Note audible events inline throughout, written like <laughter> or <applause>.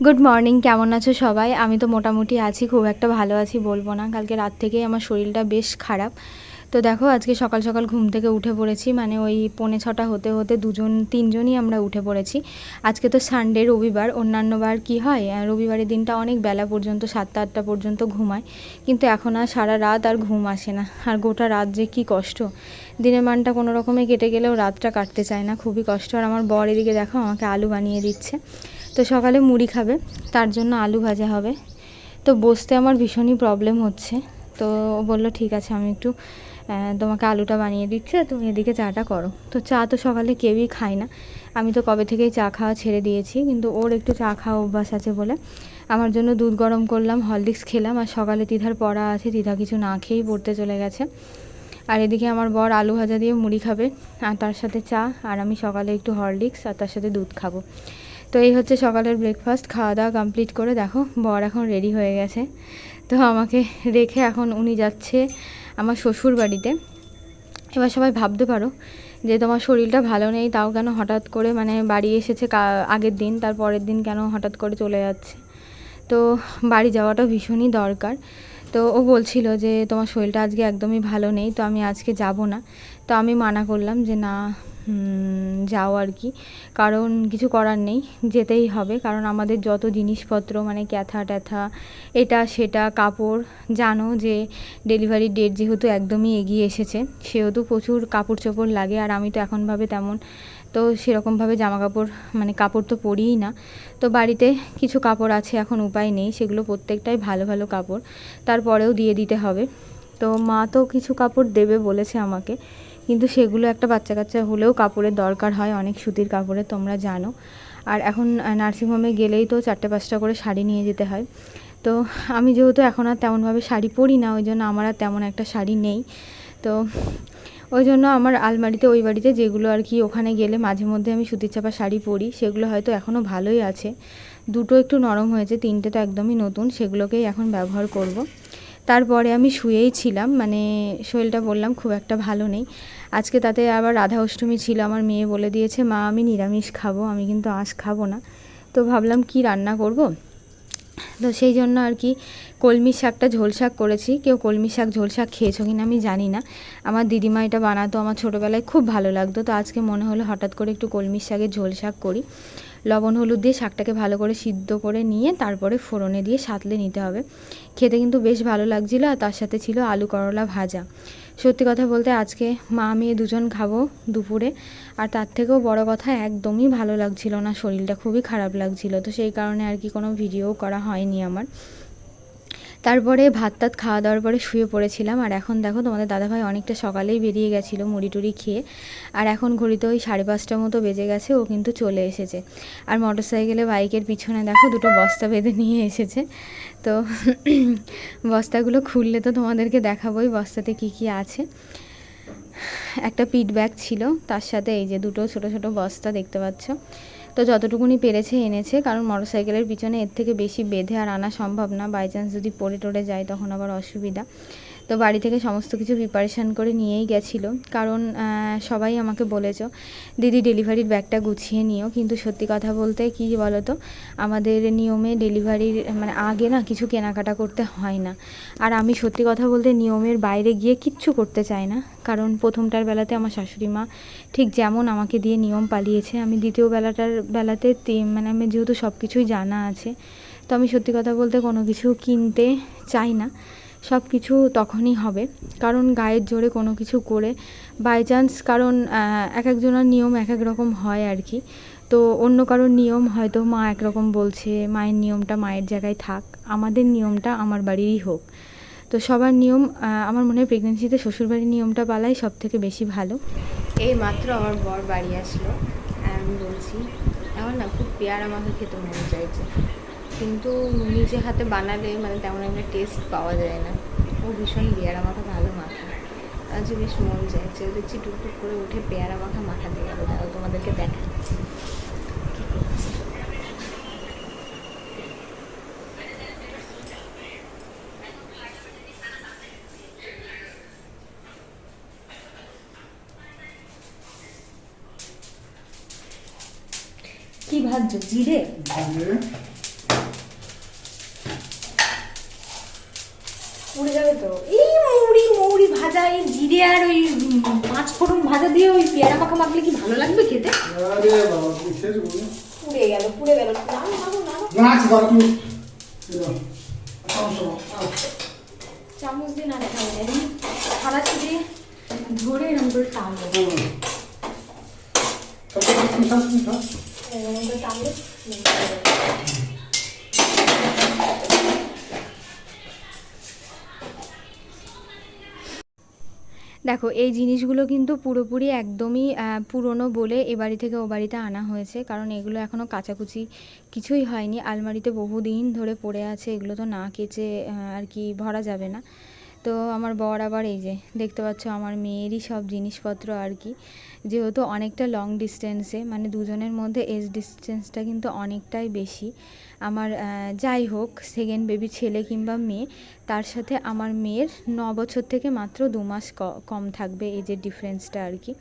Good morning কেমন আছো সবাই? আমি তো মোটামুটি আছি, খুব একটা ভালো আছি বলব না। কালকে রাত থেকেই আমার শরীরটা বেশ খারাপ। তো দেখো, আজকে সকাল সকাল ঘুম থেকে উঠে পড়েছি মানে ওই পৌনে ছটা হতে হতে দুজন, তিনজনই আমরা উঠে পড়েছি। আজকে তো সানডে রবিবার, অন্যান্য বার কী হয়? রবিবারের দিনটা অনেক বেলা পর্যন্ত, সাতটা, আটটা পর্যন্ত ঘুমায়। কিন্তু এখন আর সারা রাত আর ঘুম আসে না। আর গোটা রাত যে কী কষ্ট। দিনের মানটা কোনো রকমে কেটে গেলেও রাতটা কাটতে চায় না, খুবই কষ্ট। আর আমার বর এদিকে দেখো, আমাকে আলু বানিয়ে দিচ্ছে। তো সকালে মুড়ি খাবে, তার জন্য আলু ভাজা হবে। তো বসতে আমার ভীষণই প্রবলেম হচ্ছে। তো বলল, ঠিক আছে, আমি একটু তোমাকে আলুটা বানিয়ে দিচ্ছে তুমি এদিকে চাটা করো। তো চা তো সকালে কেউই খায় না। আমি তো কবে থেকেই চা খাওয়া ছেড়ে দিয়েছি, কিন্তু ওর একটু চা খাওয়া অভ্যাস আছে বলে আমার জন্য দুধ গরম করলাম, হরলিক্স খেলাম আর সকালে তিধার পড়া আছে, তিধা কিছু না খেয়েই পড়তে চলে গেছে। আর এদিকে আমার বর আলু ভাজা দিয়ে মুড়ি খাবে, আর তার সাথে চা, আর আমি সকালে একটু হরলিক্স, আর তার সাথে দুধ খাব। তো এই হচ্ছে সকালের ব্রেকফাস্ট খাওয়া দাওয়া কমপ্লিট করে দেখো, বর এখন রেডি হয়ে গেছে। তো আমাকে রেখে এখন উনি যাচ্ছে আমার শ্বশুর বাড়িতে। এবার সবাই ভাবতে পারো যে তোমার শরীরটা ভালো নেই, তাও কেন হঠাৎ করে মানে বাড়ি এসেছে আগের দিন, তার পরের দিন কেন হঠাৎ করে চলে যাচ্ছে? তো বাড়ি যাওয়াটা ভীষণই দরকার। তো ও বলছিল যে তোমার শরীরটা আজকে একদমই ভালো নেই, তো আমি আজকে যাব না। তো আমি মানা করলাম যে না যাও আর কি। কারণ কিছু করার নেই, যেতেই হবে। কারণ আমাদের যত জিনিসপত্র মানে ক্যাথা ট্যাথা, এটা সেটা, কাপড়, জানো যে ডেলিভারি ডেট যেহেতু একদমই এগিয়ে এসেছে, সেহেতু প্রচুর কাপড় চোপড় লাগে। আর আমি তো এখনভাবে তেমন, তো সেরকমভাবে জামা কাপড় মানে কাপড় তো পরিই না। তো বাড়িতে কিছু কাপড় আছে, এখন উপায় নেই। সেগুলো প্রত্যেকটাই ভালো ভালো কাপড়। তারপরেও দিয়ে দিতে হবে। তো মা তো কিছু কাপড় দেবে বলেছে আমাকে। কিন্তু সেগুলো একটা বাচ্চা কাচ্চা হলেও কাপড়ের দরকার হয়, অনেক সুতির কাপড়ের তোমরা জানো। আর এখন নার্সিংহোমে গেলেই তো চারটে পাঁচটা করে শাড়ি নিয়ে যেতে হয়। তো আমি যেহেতু এখন আর তেমনভাবে শাড়ি পরি না, ওই জন্য আমার আর তেমন একটা শাড়ি নেই। তো ওই জন্য আমার আলমারিতে, ওই বাড়িতে যেগুলো আর কি ওখানে গেলে মাঝে মধ্যে আমি সুতির চাপা শাড়ি পরি, সেগুলো হয়তো এখনও ভালোই আছে। দুটো একটু নরম হয়েছে, তিনটে তো একদমই নতুন, সেগুলোকেই এখন ব্যবহার করব। তারপরে আমি শুয়েই ছিলাম মানে শরীরটা বললাম খুব একটা ভালো নেই। আজকে তাতে আবার রাধা অষ্টমী ছিল, আমার মেয়ে বলে দিয়েছে, মা, আমি নিরামিষ খাব, আমি কিন্তু আঁশ খাব না। তো ভাবলাম কি রান্না করব? তো সেই জন্য আর কি কলমি শাকটা ঝোল শাক করেছি। কেউ কলমি শাক, ঝোল শাক খেয়েছো কিনা আমি জানি না। আমার দিদিমা এটা বানাতো, আমার ছোটোবেলায় খুব ভালো লাগতো। তো আজকে মনে হলো হঠাৎ করে একটু কলমি শাকের ঝোল শাক করি। লবণ, হলুদ দিয়ে শাকটাকে ভালো করে সিদ্ধ করে নিয়ে তারপরে ফোড়নে দিয়ে সাতলে নিতে হবে। খেতে কিন্তু বেশ ভালো লাগছিল আর তার সাথে ছিল আলু করলা ভাজা। সত্যি কথা বলতে আজকে মা, মেয়ে দুজন খাব দুপুরে আর তার থেকেও বড় কথা একদমই ভালো লাগছিল না, শরীরটা খুবই খারাপ লাগছিল। তো সেই কারণে আর কি কোনো ভিডিও করা হয়নি আমার। তারপরে ভাত টাত খাওয়া দাওয়ার পরে শুয়ে পড়েছিলাম। আর এখন দেখো তোমাদের দাদাভাই অনেকটা সকালেই বেরিয়ে গেছিল মুড়ি টুড়ি খেয়ে। আর এখন ঘড়িতে ওই সাড়ে পাঁচটার মতো বেজে গেছে, ও কিন্তু চলে এসেছে। আর মোটর সাইকেলে বাইকের পিছনে দেখো দুটো বস্তা বেঁধে নিয়ে এসেছে। তো বস্তাগুলো খুললে তো তোমাদেরকে দেখাবোই বস্তাতে কি কি আছে। একটা পিট ব্যাগ ছিল, তার সাথে এই যে দুটো ছোট ছোট বস্তা দেখতে পাচ্ছ। তো যতটুকুনি পেরেছে এনেছে, কারণ মোটরসাইকেলের পিছনে এর থেকে বেশি বেঁধে আর আনা সম্ভব না। বাই চান্স যদি পড়ে টড়ে যায়, তখন আবার অসুবিধা। তো বাড়ি থেকে সমস্ত কিছু প্রিপারেশান করে নিয়েই গেছিল। কারণ সবাই আমাকে বলেছ, দিদি ডেলিভারির ব্যাগটা গুছিয়ে নিও। কিন্তু সত্যি কথা বলতে কী বলো তো আমাদের নিয়মে ডেলিভারির মানে আগে না কিছু কেনাকাটা করতে হয় না। আর আমি সত্যি কথা বলতে নিয়মের বাইরে গিয়ে কিচ্ছু করতে চাই না। কারণ প্রথমটার বেলাতে আমার শাশুড়ি মা ঠিক যেমন আমাকে দিয়ে নিয়ম পালিয়েছে। আমি দ্বিতীয় বেলাটার বেলাতে মানে আমি যেহেতু সব কিছুই জানা আছে, তো আমি সত্যি কথা বলতে কোনো কিছু কিনতে চাই না। সব কিছু তখনই হবে। কারণ গায়ের জোরে কোনো কিছু করে বাই চান্স কারণ এক একজনের নিয়ম এক এক রকম হয় আর কি। তো অন্য কারোর নিয়ম হয়তো মা একরকম বলছে, মায়ের নিয়মটা মায়ের জায়গায় থাক, আমাদের নিয়মটা আমার বাড়িরই হোক। তো সবার নিয়ম আমার মনে হয় প্রেগনেন্সিতে শ্বশুরবাড়ির নিয়মটা পালাই সব থেকে বেশি ভালো। এই মাত্র আমার বর বাড়ি আসলো, আমি বলছি, আমার না খুব পেয়ারা মাখা খেতে মনে চাইছে। কিন্তু নিজে হাতে বানালে মানে তেমন একটা টেস্ট পাওয়া যায় না। ও ভীষণ পেয়ারা মাখা ভালো মাখা। আজ বেশ মন চাইছে। দেখছি টুকটুক করে উঠে পেয়ারা মাখা মাখাতে গেলো। তাও তোমাদেরকে দেখা কি ভাবছ জিরে। পুড়ে যাবে তো। এই মৌরি মৌরি ভাজা এই জিরে আর ওই পাঁচ ফোড়ন ভাজা দিয়ে ওই পেয়ারা মাখা মাখলে কি ভালো লাগবে খেতে? পুড়ে গেল পুড়ে গেল। চামচ দিয়ে না দেখা। যায় ধরে এরকম করে টানবো হুম। দেখো, এই জিনিসগুলো কিন্তু পুরোপুরি একদমই পুরনো বলে এ বাড়ি থেকে ও বাড়িতে আনা হয়েছে। কারণ এগুলো এখনও কাচাকুচি কিছুই হয়নি। আলমারিতে বহুদিন ধরে পড়ে আছে। এগুলো তো না কেচে আর কি ভরা যাবে না। তো আমার বর আবার এই যে, দেখতে পাচ্ছ আমার মেয়েরই সব জিনিসপত্র আর কি। যেহেতু অনেকটা লং ডিস্টেন্সে মানে দুজনের মধ্যে এজ ডিস্টেন্সটা কিন্তু অনেকটাই বেশি। আমার যাই হোক সেকেন্ড বেবি ছেলে কিংবা মেয়ে, তার সাথে আমার মেয়ের ন বছর থেকে মাত্র দু মাস কম থাকবে এজের ডিফারেন্সটা আর কি।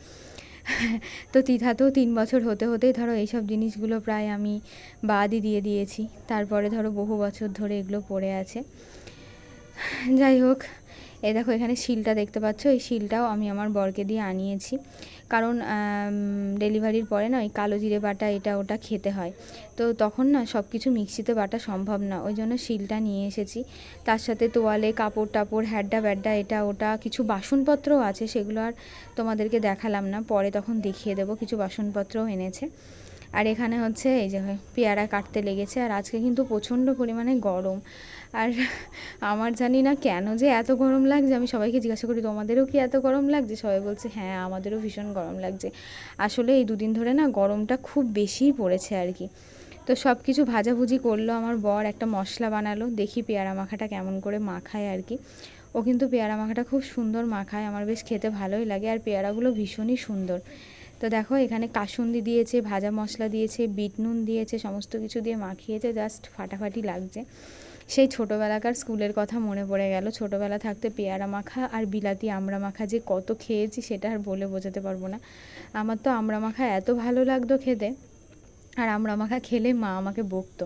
তো তিথাতেও তিন বছর হতে হতেই ধরো এইসব জিনিসগুলো প্রায় আমি বাদই দিয়ে দিয়েছি। তারপরে ধরো বহু বছর ধরে এগুলো পড়ে আছে। যাই হোক এই দেখো, এখানে শিলটা দেখতে পাচ্ছ। এই শিলটাও আমি আমার বরকে দিয়ে আনিয়েছি। কারণ ডেলিভারির পরে না ওই কালো জিরে বাটা, এটা ওটা খেতে হয়। তো তখন না সব কিছু মিক্সিতে বাটা সম্ভব না। ওই জন্য শিলটা নিয়ে এসেছি। তার সাথে তোয়ালে কাপড় টাপড়, হ্যাড্ডা ব্যাড্ডা, এটা ওটা, কিছু বাসনপত্রও আছে। সেগুলো আর তোমাদেরকে দেখালাম না। পরে তখন দেখিয়ে দেবো। কিছু বাসনপত্রও এনেছে। আর এখানে হচ্ছে, এই যে পেয়ারা কাটতে লেগেছে। আর আজকে কিন্তু প্রচণ্ড পরিমাণে গরম। আর আমার জানি না কেন যে এত গরম লাগছে। আমি সবাইকে জিজ্ঞাসা করি, তোমাদেরও কি এত গরম লাগছে? সবাই বলছে হ্যাঁ আমাদেরও ভীষণ গরম লাগছে। আসলে এই দুদিন ধরে না গরমটা খুব বেশিই পড়েছে আর কি। তো সব কিছু ভাজাভুজি করল আমার বর, একটা মশলা বানালো। দেখি পেয়ারা মাখাটা কেমন করে মাখায় আর কি। ও কিন্তু পেয়ারা মাখাটা খুব সুন্দর মাখায়, আমার বেশ খেতে ভালোই লাগে আর পেয়ারাগুলো ভীষণই সুন্দর। তো দেখো, এখানে কাসুন্দি দিয়েছে, ভাজা মশলা দিয়েছে, বিট নুন দিয়েছে, সমস্ত কিছু দিয়ে মাখিয়েছে, জাস্ট ফাটাফাটি লাগছে। সেই ছোটোবেলাকার স্কুলের কথা মনে পড়ে গেল। ছোটোবেলা থাকতে পেয়ারা মাখা আর বিলাতি আমড়া মাখা যে কত খেয়েছি সেটা আর বলে বোঝাতে পারব না। আমার তো আমড়া মাখা এত ভালো লাগতো খেতে আর আমড়া মাখা খেলে মা আমাকে বকতো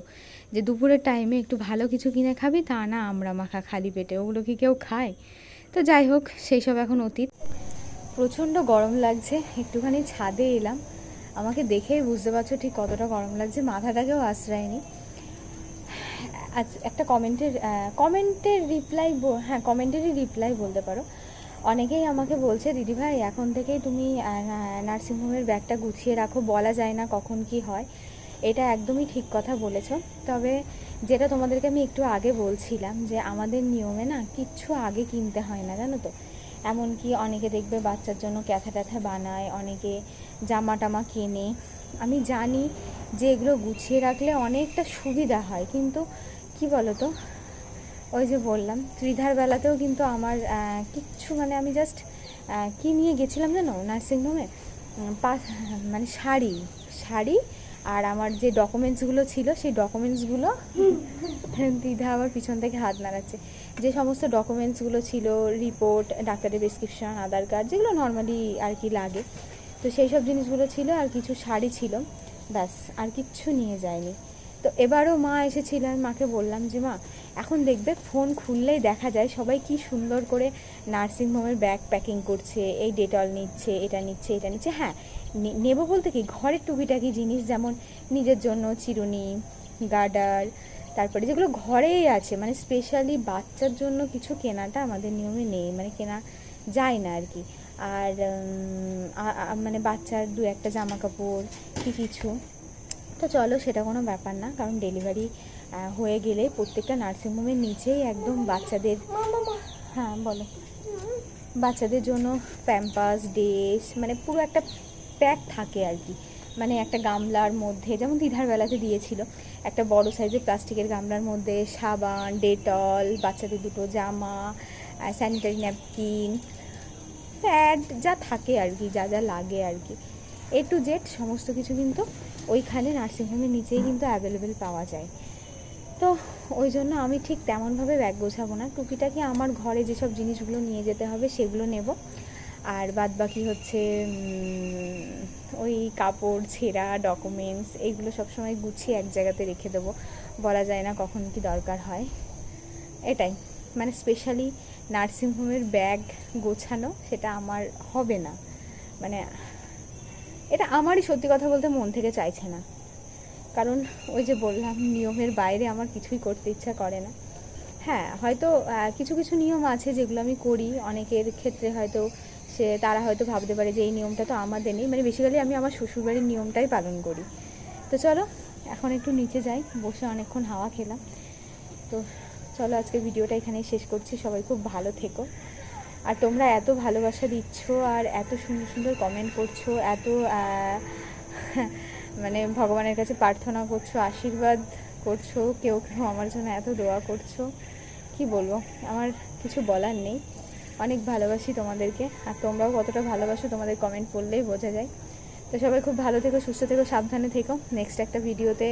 যে দুপুরের টাইমে একটু ভালো কিছু কিনে খাবি তা না আমড়া মাখা খালি পেটে। ওগুলো কি কেউ খায়? তো যাই হোক, সেই সব এখন অতীত। প্রচণ্ড গরম লাগছে, একটুখানি ছাদে এলাম। আমাকে দেখেই বুঝতে পারছ ঠিক কতটা গরম লাগছে। মাথাটাকেও আশ্রয়নি আজ একটা কমেন্টের কমেন্টের রিপ্লাই হ্যাঁ কমেন্টেরই রিপ্লাই বলতে পারো। অনেকেই আমাকে বলছে দিদিভাই এখন থেকেই তুমি নার্সিংহোমের ব্যাগটা গুছিয়ে রাখো, বলা যায় না কখন কি হয়। এটা একদমই ঠিক কথা বলেছ। তবে যেটা তোমাদেরকে আমি একটু আগে বলছিলাম যে, আমাদের নিয়মে না কিচ্ছু আগে কিনতে হয় না, জানো তো? এমনকি অনেকে দেখবে বাচ্চার জন্য ক্যাথা ট্যাথা বানায়, অনেকে জামা টামা কেনে। আমি জানি যে এগুলো গুছিয়ে রাখলে অনেকটা সুবিধা হয়, কিন্তু কি বলো তো ওই যে বললাম, ত্রিধার বেলাতেও কিন্তু আমার কিচ্ছু মানে আমি জাস্ট কি নিয়ে গেছিলাম জানো নার্সিংহোমে মানে শাড়ি শাড়ি আর আমার যে ডকুমেন্টসগুলো ছিল, সেই ডকুমেন্টসগুলো দ্বিধা আবার পিছন থেকে হাত নাড়াচ্ছে। যে সমস্ত ডকুমেন্টসগুলো ছিল রিপোর্ট ডাক্তারের প্রেসক্রিপশন আধার কার্ড যেগুলো নর্মালি আর কি লাগে। তো সেই সব জিনিসগুলো ছিল আর কিছু শাড়ি ছিল। ব্যাস, আর কিচ্ছু নিয়ে যায়নি। তো এবারও মা এসেছিলেন, মাকে বললাম যে, মা, এখন দেখবে ফোন খুললেই দেখা যায় সবাই কি সুন্দর করে নার্সিংহোমের ব্যাগ প্যাকিং করছে, এই ডেটল নিচ্ছে, এটা নিচ্ছে এটা নিচ্ছে। হ্যাঁ নেব বলতে কি, ঘরের টুকিটাকি জিনিস যেমন নিজের জন্য চিরুনি গার্ডার তারপরে যেগুলো ঘরেই আছে মানে স্পেশালি বাচ্চার জন্য কিছু কেনাটা আমাদের নিয়মে নেই মানে কেনা যায় না আর কি আর মানে বাচ্চার দু একটা জামা কাপড় কি কিছু। তো চলো, সেটা কোনো ব্যাপার না, কারণ ডেলিভারি হয়ে গেলে প্রত্যেকটা নার্সিংহোমের নিচেই একদম বাচ্চাদের হ্যাঁ বলো। বাচ্চাদের জন্য প্যাম্পাস ড্রেস মানে পুরো একটা প্যাক থাকে আর কি। মানে একটা গামলার মধ্যে, যেমন দিধার বেলাতে দিয়েছিল, একটা বড় সাইজের প্লাস্টিকের গামলার মধ্যে সাবান, ডেটল, বাচ্চাদের দুটো জামা স্যানিটারি ন্যাপকিন প্যাড যা থাকে আর কি, যা যা লাগে আর কি। এ টু জেড সমস্ত কিছু কিন্তু ওইখানে নার্সিংহোমের নিচেই কিন্তু অ্যাভেলেবেল পাওয়া যায়। তো ওই জন্য আমি ঠিক তেমনভাবে ব্যাগ গোছাবো না। টুকিটাকি আমার ঘরে যেসব জিনিসগুলো নিয়ে যেতে হবে সেগুলো নেব। আর বাদ বাকি হচ্ছে ওই কাপড়, ছেঁড়া ডকুমেন্টস এইগুলো সবসময় গুছিয়ে এক জায়গাতে রেখে দেবো। বলা যায় না কখন কি দরকার হয়। এটাই। মানে স্পেশালি নার্সিংহোমের ব্যাগ গোছানো সেটা আমার হবে না। মানে এটা আমারই সত্যি কথা বলতে মন থেকে চাইছে না। কারণ ওই যে বললাম, নিয়মের বাইরে আমার কিছুই করতে ইচ্ছা করে না। হ্যাঁ হয়তো কিছু কিছু নিয়ম আছে যেগুলো আমি করি। অনেকের ক্ষেত্রে হয়তো সে, তারা হয়তো ভাবতে পারে যে এই নিয়মটা তো আমাদের নেই। মানে বেসিক্যালি আমি আমার শ্বশুরবাড়ির নিয়মটাই পালন করি। তো চলো, এখন একটু নিচে যাই, বসে অনেকক্ষণ হাওয়া খেলাম। তো চলো আজকে ভিডিওটা এখানেই শেষ করছি। সবাই খুব ভালো থেকো। আর তোমরা এত ভালোবাসা দিচ্ছ আর এত সুন্দর সুন্দর কমেন্ট করছ, এত <laughs> মানে ভগবানের কাছে প্রার্থনা করছ, আশীর্বাদ করছ, কেউ কেউ আমার জন্য এত দোয়া করছ, কি বলব? আমার কিছু বলার নেই। অনেক ভালোবাসি তোমাদেরকে, আর তোমরাও কতটা ভালোবাসো তোমাদের কমেন্ট পড়লেই বোঝা যায়। তো সবাই খুব ভালো থেকো, সুস্থ থেকো, সাবধানে থেকো। নেক্সট একটা ভিডিওতে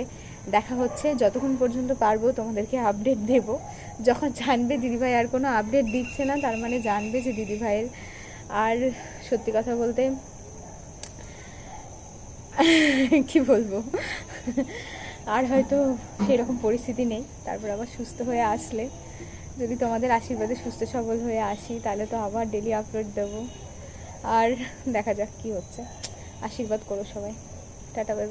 দেখা হচ্ছে, যতক্ষণ পর্যন্ত পারব তোমাদেরকে আপডেট দেব। যখন জানবে দিদিভাই আর কোনো আপডেট দিচ্ছে না, তার মানে জানবে যে দিদিভাইয়ের আর সত্যি কথা বলতে <laughs> কি বলব? আর হয়তো সেরকম পরিস্থিতি নেই, তারপর আবার সুস্থ হয়ে আসলে। যদি তোমাদের আশীর্বাদে সুস্থ সবল হয়ে আসি, তাহলে তো আবার ডেলি আপলোড দেবো। আর দেখা যাক কি হচ্ছে। আশীর্বাদ করো সবাই। Tata bye.